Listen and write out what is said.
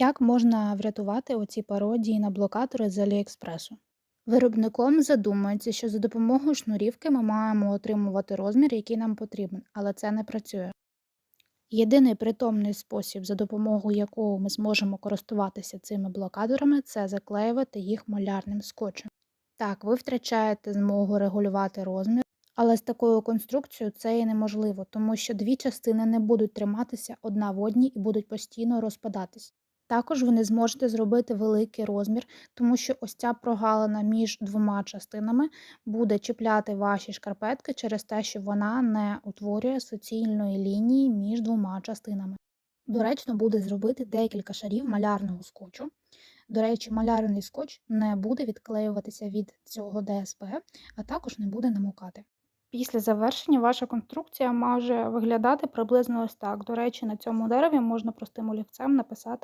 Як можна врятувати оці пародії на блокатори з Аліекспресу? Виробником задумується, що за допомогою шнурівки ми маємо отримувати розмір, який нам потрібен, але це не працює. Єдиний притомний спосіб, за допомогою якого ми зможемо користуватися цими блокаторами, це заклеювати їх малярним скотчем. Так, ви втрачаєте змогу регулювати розмір, але з такою конструкцією це і неможливо, тому що дві частини не будуть триматися одна в одній і будуть постійно розпадатись. Також ви не зможете зробити великий розмір, тому що ось ця прогалина між двома частинами буде чіпляти ваші шкарпетки через те, що вона не утворює суцільної лінії між двома частинами. Доречно буде зробити декілька шарів малярного скотчу. До речі, малярний скотч не буде відклеюватися від цього ДСП, а також не буде намокати. Після завершення ваша конструкція може виглядати приблизно ось так. До речі, на цьому дереві можна простим олівцем написати